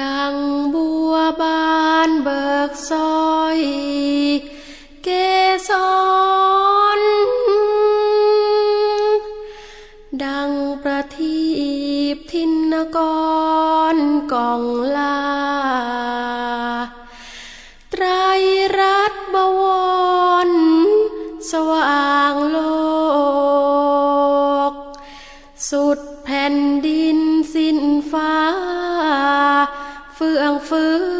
ดังบัวบานเบิกซอย เกสรดังประทีปทินกรกอง เฟื่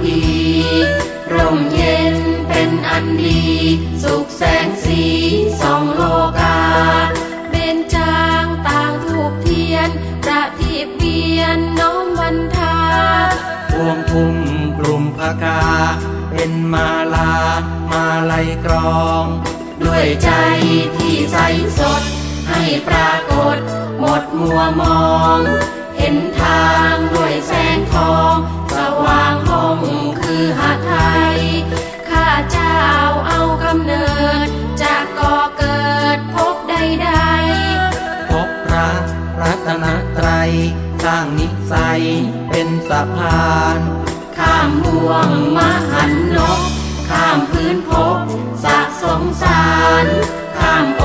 พีร่มเย็นเป็นอันดี สุขแสงสีส่องโลกา เบญจางต่างถูกเทียนประทีปเวียนน้อมวันทาพวงทุ่มกลุ่มพกา เป็นมาลา มาลัยกรอง ด้วยใจที่ใสสด ให้ปรากฏหมดมัวมอง เห็นทางด้วยแสงทอง ตนตรัยสร้างนิสัยเป็นสะพาน ข้ามห่วงมหันนก ข้ามพื้นภพสะสงสาร ข้ามโอ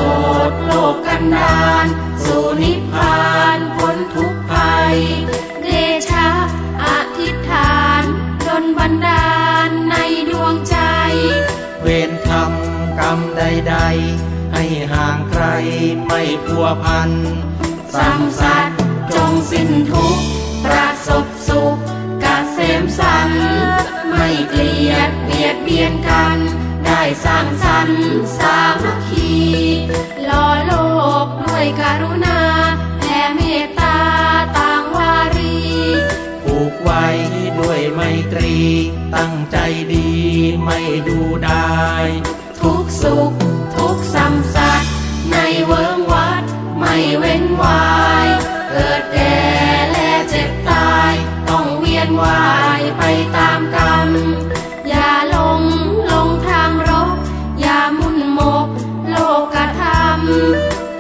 ดโลกกันดานสู่นิพพานพ้นทุกภัยๆเดชะอธิษฐานดลบันดาลในดวงใจ เวรทำกรรมใด ๆ ให้ห่างไกลไม่พัวพัน สรรค์สามัคคีหล่อโลกด้วยกรุณาแผ่เมตตาต่างวารีผูกไว้ด้วยไมตรี ตั้งใจดีไม่ดูได้ ทุกสุขทุกสัมสัตว์ในเวิงวัดไม่เว้นวาย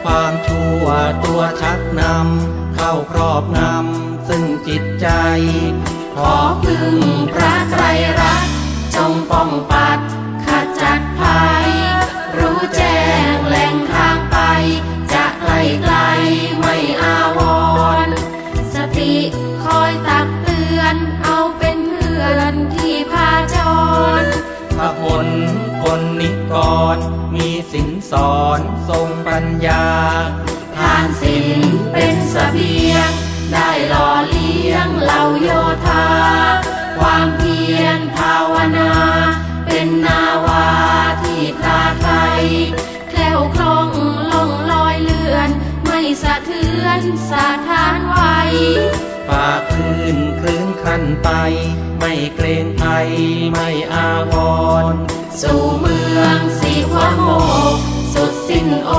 ความชั่วตัวชักนำเข้าครอบงำซึ่งจิตใจ ขอพึ่งพระไตรรัตน์จงป้องปัดขจัดภัย รู้แจ้งแหล่งทางไป จะไกลไกลไม่อาวร สติคอยตักเตือน เอาเป็นเพื่อนที่พาจรพระพล นนิกร มีสินสอนทรงปัญญา ทานศีลเป็นเสบียง ได้หล่อเลี้ยงเหล่าโยธา ความเพียรภาวนา เป็นนาวาที่พาไทยแคล้วคล่องล่องลอยเลื่อน ไม่สะเทือนสะท้านไหวป่าพื้น ครื้นคันไป ไม่เกรงภัยไม่อาวร สู่เมืองสีหัวโมกสุดสิ้นโอ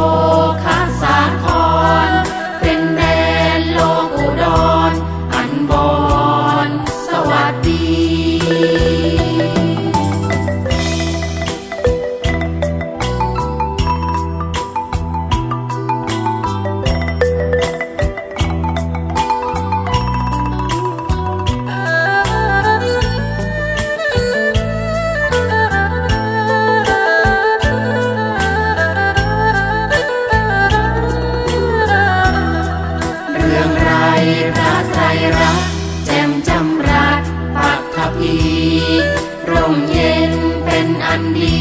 นดี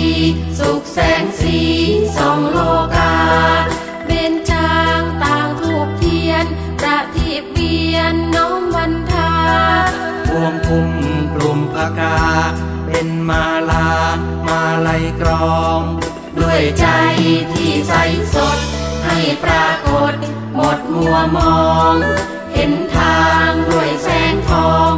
สุขแสงสีสองโลกาเป็นจางต่างทูกเทียน ประทีบเวียนน้อมวันทาพวงพุ่มกลุ่มพกา เป็นมาลา มาลัยกรอง ด้วยใจที่ใสสด ให้ปรากฏหมดมัวมอง เห็นทางด้วยแสงทอง